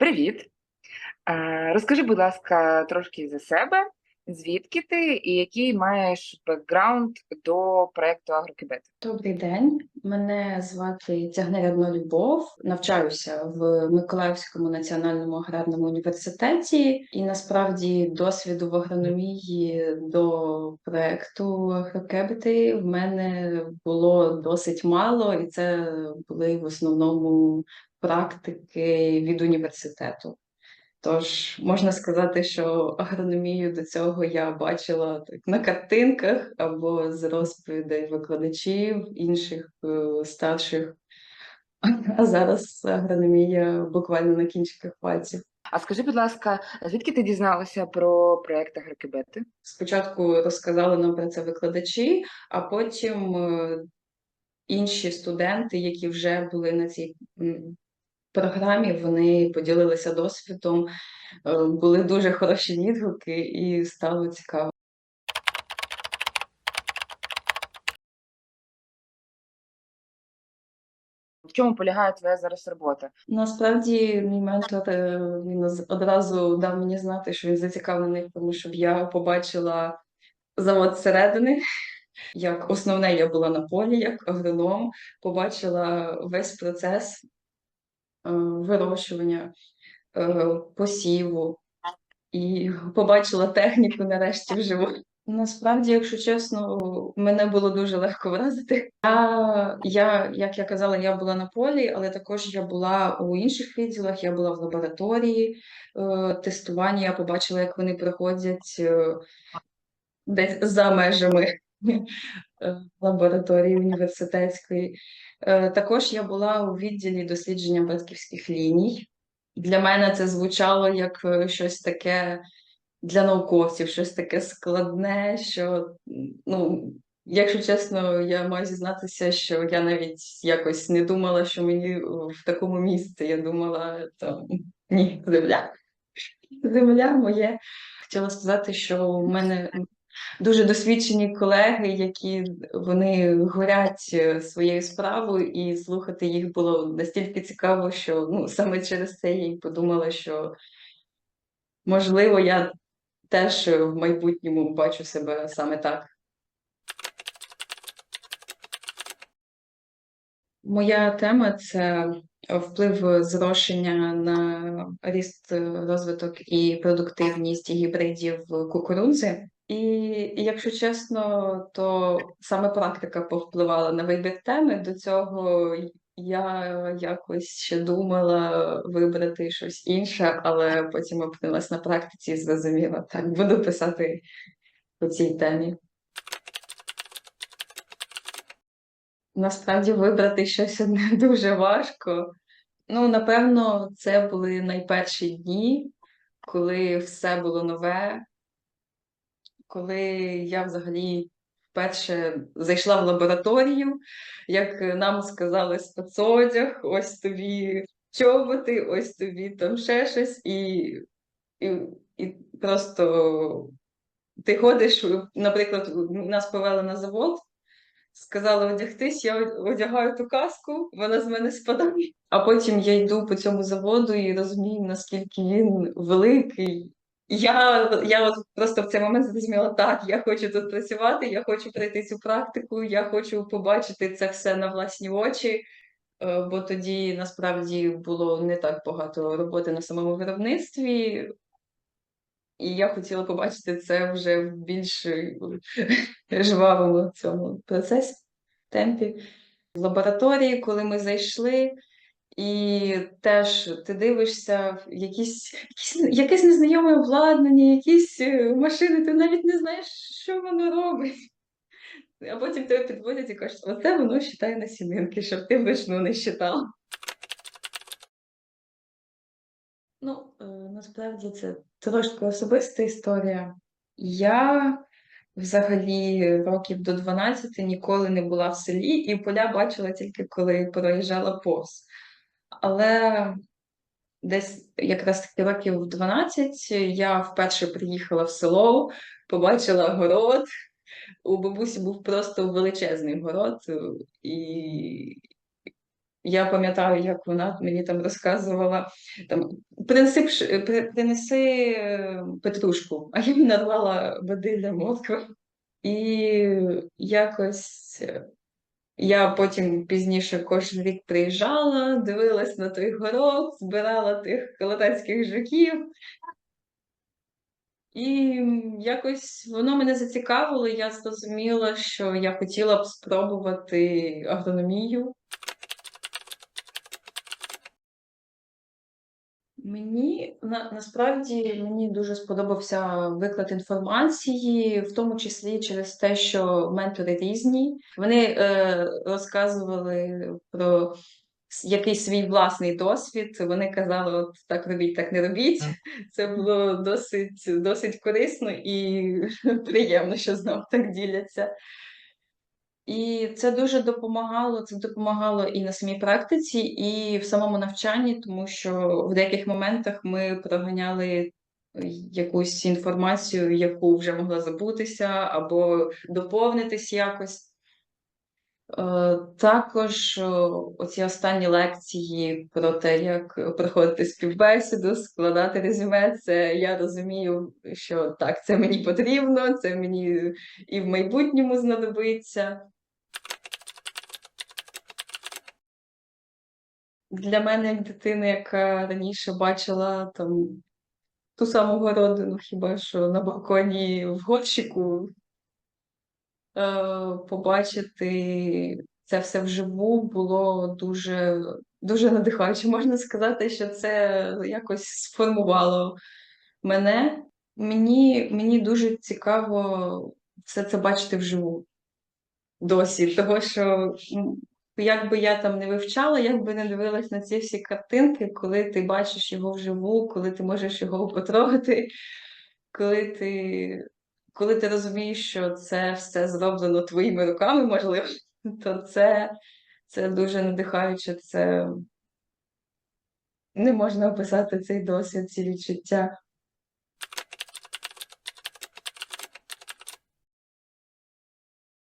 Привіт. Е, Розкажи, будь ласка, трошки за себе, звідки ти і який маєш бекграунд до проекту Агрокібет? Добрий день, мене звати Тягнерядна Любов. Навчаюся в Миколаївському національному аграрному університеті, і насправді досвіду в агрономії до проекту Агрокебети в мене було досить мало, і це були в основному практики від університету. Тож можна сказати, що агрономію до цього я бачила так на картинках або з розповідей викладачів інших е, старших. А зараз агрономія буквально на кінчиках пальців. А скажи, будь ласка, звідки ти дізналася про проект Агрокібети? Спочатку розказали нам про це викладачі, а потім е, інші студенти, які вже були на цій програмі, вони поділилися досвідом, е, були дуже хороші відгуки, і стало цікаво. В чому полягає твоя зараз робота? Насправді, мій ментор е, він одразу дав мені знати, що він зацікавлений тому, щоб я побачила завод зсередини. Як основне, я була на полі, як агроном, побачила весь процес вирощування, е, посіву і побачила техніку нарешті вживу. Насправді, якщо чесно, мене було дуже легко вразити. Я, я, як я казала, я була на полі, але також я була у інших відділах, я була в лабораторії е, тестування, я побачила, як вони проходять е, десь за межами е, лабораторії університетської. Е, Також я була у відділі дослідження батьківських ліній. Для мене це звучало як е, щось таке для науковців, щось таке складне, що, ну, якщо чесно, я маю зізнатися, що я навіть якось не думала, що мені в такому місці. Я думала, там ні, земля. Земля моє. Хотіла сказати, що у мене дуже досвідчені колеги, які вони горять е, своєю справою, і слухати їх було настільки цікаво, що ну, саме через це я й подумала, що можливо я теж в майбутньому бачу себе саме так. Моя тема це вплив зрошення на ріст, розвиток і продуктивність гібридів кукурудзи. І і якщо чесно, то саме практика повпливала на вибір теми. До цього я якось ще думала вибрати щось інше, але потім опинилась на практиці і зрозуміла, так, буду писати по цій темі. Насправді вибрати щось одне дуже важко. Ну, напевно, це були найперші дні, коли все було нове, коли я взагалі вперше зайшла в лабораторію, як нам сказали спецодяг, ось тобі чоботи, ось тобі там ще щось, і, і, і просто ти ходиш, наприклад, нас повели на завод. Сказали одягтись, я одягаю ту каску, вона з мене спадає. А потім я йду по цьому заводу і розумію, наскільки він великий. Я, я от просто в цей момент зрозуміла, так, я хочу тут працювати, я хочу пройти цю практику, я хочу побачити це все на власні очі, Е, бо тоді насправді було не так багато роботи на самому виробництві. І я хотіла побачити це вже в більш жвавому цьому процесі, темпі. В лабораторії, коли ми зайшли, і теж ти дивишся якісь, якісь, якесь незнайоме обладнання, якісь е, машини, ти навіть не знаєш, що воно робить. А потім тебе підводять і кажуть, оце воно считає насінинки, щоб ти вишну не считав. Ну, е, насправді це трошки особиста історія. Я взагалі років до 12 ніколи не була в селі, і поля бачила тільки коли проїжджала повз. Але десь якраз таки років 12 я вперше приїхала в село, побачила город. У бабусі був просто величезний город, і я пам'ятаю, як вона мені там розказувала там принеси е, петрушку, а я нарвала води для мозку. І якось е, я потім пізніше кожен рік приїжджала, дивилась на той город, збирала тих калатанських жуків. І якось воно мене зацікавило, я зрозуміла, що я хотіла б спробувати агрономію. Мені на, насправді мені дуже сподобався виклад інформації, в тому числі через те, що ментори різні. Вони е, розказували про якийсь свій власний досвід. Вони казали, от так робіть, так не робіть. Це було досить, досить корисно і приємно, що знов так діляться. І це дуже допомагало. Це допомагало і на самій практиці, і в самому навчанні, тому що в деяких моментах ми проганяли якусь інформацію, яку вже могла забутися, або доповнитись якось. Е, Також е, оці останні лекції про те, як проходити співбесіду, складати резюме, це я розумію, що так, це мені потрібно, це мені і в майбутньому знадобиться. Для мене, як дитини, яка раніше бачила там ту саму городину, хіба що на балконі в горщику, побачити це все вживу було дуже, дуже надихаюче. Можна сказати, що це якось сформувало мене. Мені, мені дуже цікаво все це бачити вживу досі, того що як би я там не вивчала, як би не дивилась на ці всі картинки, коли ти бачиш його вживу, коли ти можеш його потрогати, коли ти, коли ти розумієш, що це все зроблено твоїми руками, можливо, то це, це дуже надихаюче, це не можна описати цей досвід, ці відчуття.